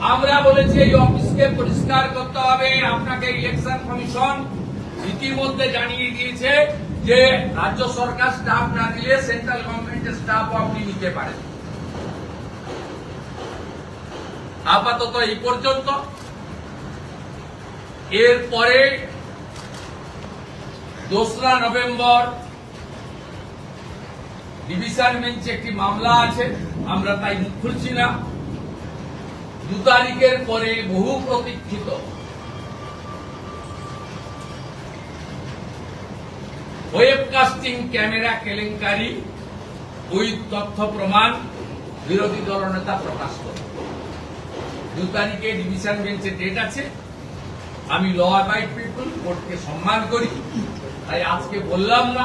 আমরা বলেছি এই অফিসকে পরিষ্কার করতে হবে। আপনাকে ইলেকশন কমিশন ইতিমধ্যে জানিয়ে দিয়েছে যে রাজ্য সরকার স্টাফ না দিলে সেন্ট্রাল গভর্নমেন্টের স্টাফ আপনি নিতে পারেন। আপাতত এই পর্যন্ত। এরপরে দোসরা নভেম্বর ডিভিশন বেঞ্চে একটি মামলা আছে। আমরা তাই মুখ খুলছি না। দু তারিখের পরে বহু প্রতীক্ষিত। ওয়েবকাস্টিং ক্যামেরা কেলেঙ্কারি, ওই তথ্য প্রমাণ, বিরোধী দলনেতা প্রকাশ করে। দু তারিখে ডিভিশন বেঞ্চে ডেট আছে। আমি ল অ্যাবাইড পিপুল কোর্টকে সম্মান করি। তাই আজকে বললাম না।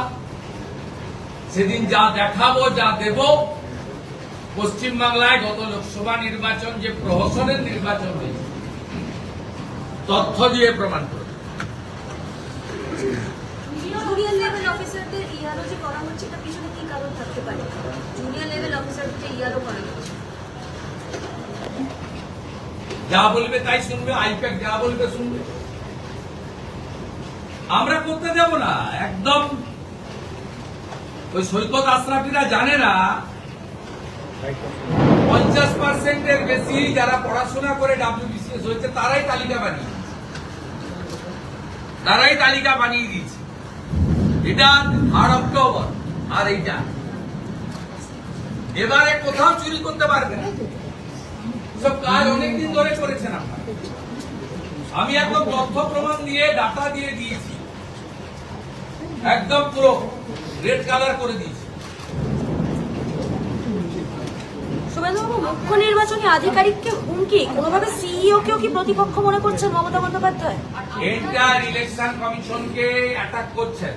সেদিন যা দেখাবো, যা দেব পশ্চিমবাংলায় গত লোকসভা নির্বাচন যে প্রহসনের নির্বাচন হয়েছে তথ্য দিয়ে প্রমাণ করে যা বলবে তাই শুনবে আইপ্যাক যা বলবে শুনবে। আমরা করতে যাব না একদম। ওই সৈকত আশরাফিরা জানে না পঞ্চাশ পার্সেন্টের বেশি যারা পড়াশোনা করে ডাব্লিউবিসিএস হয়েছে, তারাই তালিকা বানিয়ে তারাই তালিকা বানিয়ে দিয়েছে। এটা থার্ড অক্টোবর আর এইটা। এবারে কোথাও চুরি করতে পারবে না। সব কাজ অনেকদিন ধরে করেছেন আপনারা। আমি এখন তথ্য প্রমাণ দিয়ে ডাটা দিয়ে দিয়েছি। একদম পুরো রেড কালার করে দিয়েছি। মুখ্য নির্বাচনী আধিকারিককে হুমকি? কোনোভাবে সিইও কেও কি প্রতিপক্ষ মনে করছেন মমতা বন্দ্যোপাধ্যায়? এন্টার ইলেকশন কমিশনকে অ্যাটাক করছেন।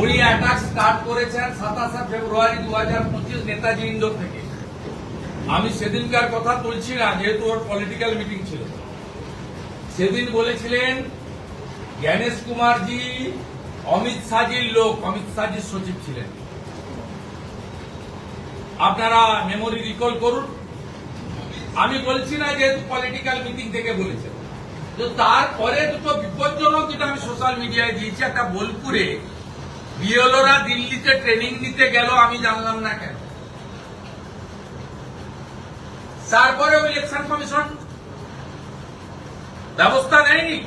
উনি অ্যাটাক স্টার্ট করেছেন সাতাশে ফেব্রুয়ারি দু হাজার পঁচিশ নেতাজি ইন্দোর থেকে। আমি সেদিনকার কথা তুলছি না, যেহেতু ওর পলিটিক্যাল মিটিং ছিল। সেদিন বলেছিলেন, জ্ঞানেশ কুমারজি অমিত শাহজির লোক, অমিত শাহজির সচিব ছিলেন। আপনারা মেমোরি রিকল করুন। আমি বলছি না যেহেতু পলিটিক্যাল মিটিং থেকে বলেছেন। তো তারপরে দুটো বিপজ্জনক যেটা আমি সোশ্যাল মিডিয়ায় দিয়েছি, একটা বোলপুরে। বিএলওরা দিল্লিতে ট্রেনিং নিতে গেল, আমি জানলাম না কেন। তারপরেও ইলেকশন কমিশন ব্যবস্থা নেয়নি।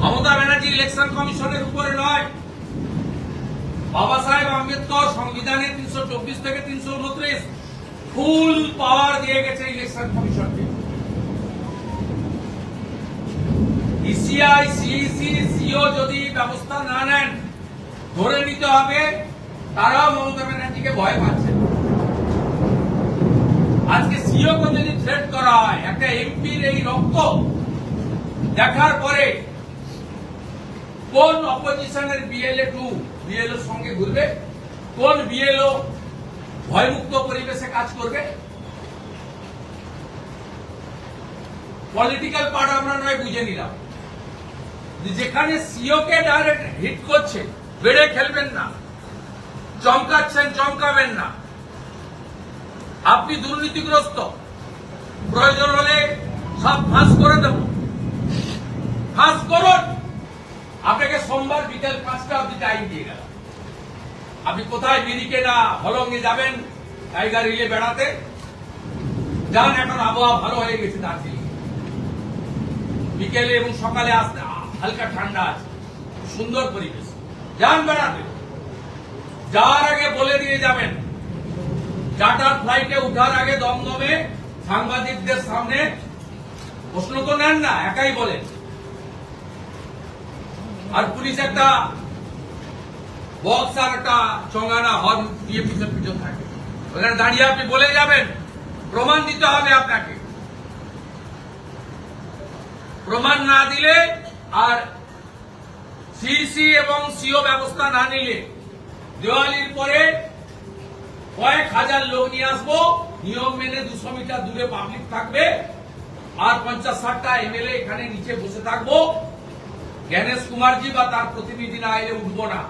মমতা ব্যানার্জি ইলেকশন কমিশনের উপরে নয়। বাবা সাহেব আম্বেদকর সংবিধানে তিনশো চব্বিশ থেকে তিনশো উনত্রিশ ফুল পাওয়ার দিয়ে গেছে ইলেকশন কমিশনকে। ইসিআই সিইসি সিও যদি ব্যবস্থা না নেন, ধরে নিতে হবে তারাও মমতা ব্যানার্জিকে ভয় পাচ্ছে। আজকে সিও কে যদি থ্রেট করা হয়, একটা এমপির এই রক্ত দেখার পরে কোন অপোজিশনের বিএলএ টু বিএলও সঙ্গে ঘুরবে? কোন বিএলও ভয়মুক্ত পরিবেশে কাজ করবে? পলিটিক্যাল পার্ট আমরা নয়, বুঝে নিলাম। যেখানে সিও কে ডাইরেক্ট হিট করছে, বেড়ে খেলবেন না। চমকাচ্ছেন, চমকাবেন না। আপনি দুর্নীতিগ্রস্ত। প্রয়োজন হলে সব ফাঁস করে দেব। ফাঁস আপনাকে সোমবার বিকেল পাঁচটা অব্দি টাইম দিয়ে গেল আপনি কোথায় মিরিকে না হলঙ্গে যাবেন, টাইগার হিলে বেড়াতে? যান, এখন আবহাওয়া ভালো হয়ে গেছে দার্জিলিং। বিকেলে এবং সকালে আসতে হালকা ঠান্ডা আছে, সুন্দর পরিবেশ। যান, বেড়াতে। যাওয়ার আগে বলে দিয়ে যাবেন চার্টার ফ্লাইটে উঠার আগে দমদমে সাংবাদিকদের সামনে প্রশ্ন তো নেন না, একাই বলেন। আর পুলিশ একটা বক্স আর একটা চঙ্গানা হর্ন দিয়ে পিছন পিছন থাকে। ওখানে দাঁড়িয়ে আপনি বলে যাবেন, প্রমাণ দিতে হবে আপনাকে। প্রমাণ না দিলে আর সিসি এবং সিও ব্যবস্থা না নিলে দেওয়ালির পরে কয়েক হাজার লোক নিয়ে আসব, নিয়ম মেনে দুশো মিটার দূরে পাবলিক থাকবে, আর পঞ্চাশ ষাটটা এমএলএ এখানে নিচে বসে থাকব। জ্ঞানেশ কুমারজি বা তার প্রতিনিধি না এলে উঠবো না।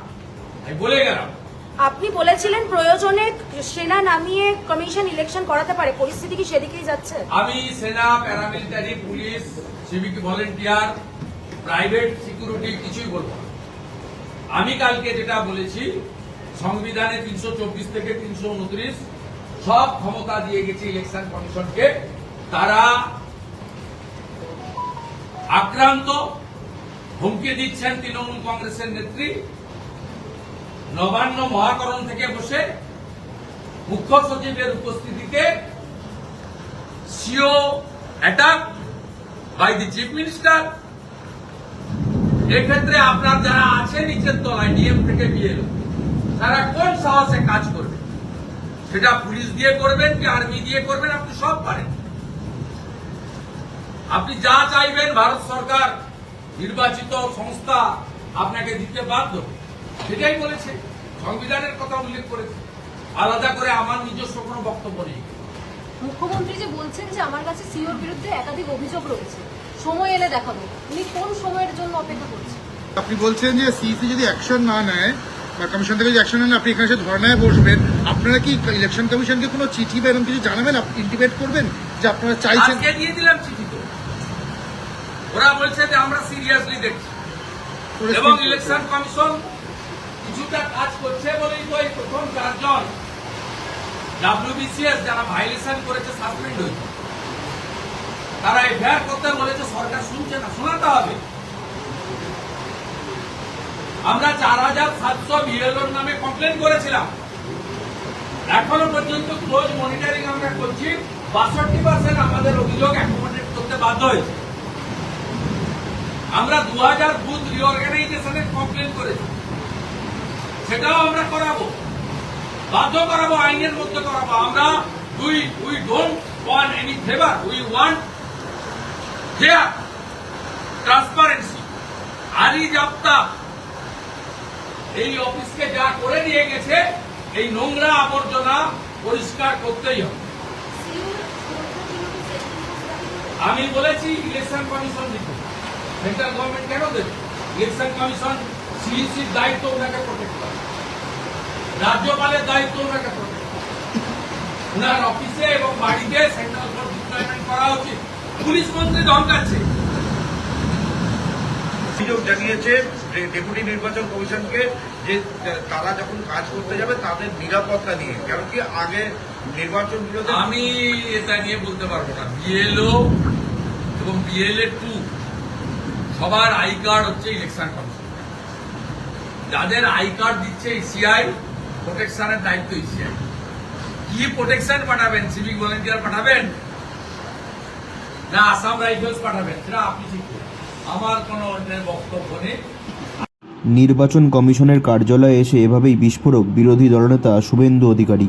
আমি বলে গেলাম। আপনি বলেছিলেন প্রয়োজনে সেনা নামিয়ে কমিশন ইলেকশন করাতে পারে। পরিস্থিতি কি সেদিকেই যাচ্ছে? আমি সেনা paramilitary police civic volunteer private security কিছুই বলব আমি কালকে যেটা বলেছি সংবিধানে তিনশো চব্বিশ থেকে তিনশো উনত্রিশ সব ক্ষমতা দিয়ে গেছে ইলেকশন কমিশনকে। তারা আক্রান্ত হুমকি দিচ্ছেন তৃণমূল কংগ্রেসের নেত্রী। নবান্ন মহাকরণ থেকে বসে মুখ্য সচিবের উপস্থিতিতে CEO attack by the chief minister এক্ষেত্রে আপনার যারা আছে নিচের তলায় ডিএম থেকে বিএল তারা কোন সাহসে কাজ করবে? সেটা পুলিশ দিয়ে করবেন কি আর্মি দিয়ে করবেন? আপনি সব পারেন। আপনি যা চাইবেন, ভারত সরকার নির্বাচিত সংস্থা আপনাকে দিতে বাধ্য। সেটাই বলেছে। সংবিধানের কথা উল্লেখ করেছে। আলাদা করে আমার নিজস্ব কোনো বক্তব্য নেই। মুখ্যমন্ত্রী যে বলছেন যে আমার কাছে সিওর বিরুদ্ধে একাধিক অভিযোগ রয়েছে। সময় এলে দেখাবো। উনি কোন সময়ের জন্য অপেক্ষা করছেন? আপনি বলছেন যে সিইসি যদি অ্যাকশন না নেয় বা কমিশন থেকে যদি অ্যাকশন না নেয় আপনি এখানে এসে ধর্নায় বসবেন। আপনারা কি ইলেকশন কমিশনকে কোনো চিঠি বা এরকম কিছু জানাবেন? ইন্টিমেট করবেন যে আপনারা চাইছেন আজকে দিয়ে দিলাম চিঠি তো। ওরা বলছে যে আমরা সিরিয়াসলি দেখছি। এবং ইলেকশন কমিশন কিছুটা কাজ করছে বলেই তো এই প্রথম চারজন ডাব্লিউবিসিএস যারা ভাইলেশন করেছে সাসপেন্ড হয়েছে। তারা এফআইআর করতে বলেছে সরকার শুনছে না শোনাতে হবে। আমরা চার হাজার সাতশো বিএলওর নামে কমপ্লেন করেছিলাম। এখনও পর্যন্ত ক্লোজ মনিটরিং আমরা করছি। বাষট্টি পার্সেন্ট আমাদের অভিযোগ অ্যাকোমোডেট করতে বাধ্য হয়েছে। আমরা দু হাজার বুথ রিঅর্গানাইজেশনের কমপ্লেন করেছি। সেটাও আমরা করাবো। বাধ্য করাবো আইনের মধ্যে করাবো। আমরা we we don't want any favour we want fair transparency আরি জাপ্তা এই অফিসকে যা করে দিয়ে গেছে এই নোংরা আবর্জনা পরিষ্কার করতেই হবে। আমি বলেছি ইলেকশন কমিশন দিতে। সেন্ট্রাল গভর্নমেন্ট কেন দেবে? ইলেকশন কমিশন সিইসির দায়িত্ব ওনাকে প্রোটেক্ট করে। রাজ্যপালের দায়িত্ব ওনাকে প্রোটেক্ট করে। ওনার অফিসে এবং বাড়িতে সেন্ট্রাল ফোর্স ডিপ্লয়মেন্ট করা উচিত পুলিশ মন্ত্রী ধমকাচ্ছে। অভিযোগ জানিয়েছে ডেপুটি নির্বাচন কমিশনকে যে তারা যখন কাজ করতে যাবে তাদের নিরাপত্তা নিয়ে। কারণ কি আগে নির্বাচনগুলোতে আমি এটা নিয়ে বলতে পারব না। বিএলও এবং বিএলএ টু সবার আই কার্ড হচ্ছে ইলেকশন কমিশন। যাদের আই কার্ড দিচ্ছে ইসিআই প্রোটেকশনের দায়িত্ব ইসিআই কি প্রোটেকশন পাঠাবেন? সিভিক ভলেন্টিয়ার পাঠাবেন? না আসাম রাইফেলস পাঠাবেন? সেটা আপনি ঠিক। আমার কোনো বক্তব্য নেই। নির্বাচন কমিশনের কার্যালয়ে এসে এভাবেই বিস্ফোরক বিরোধী দলনেতা শুভেন্দু অধিকারী।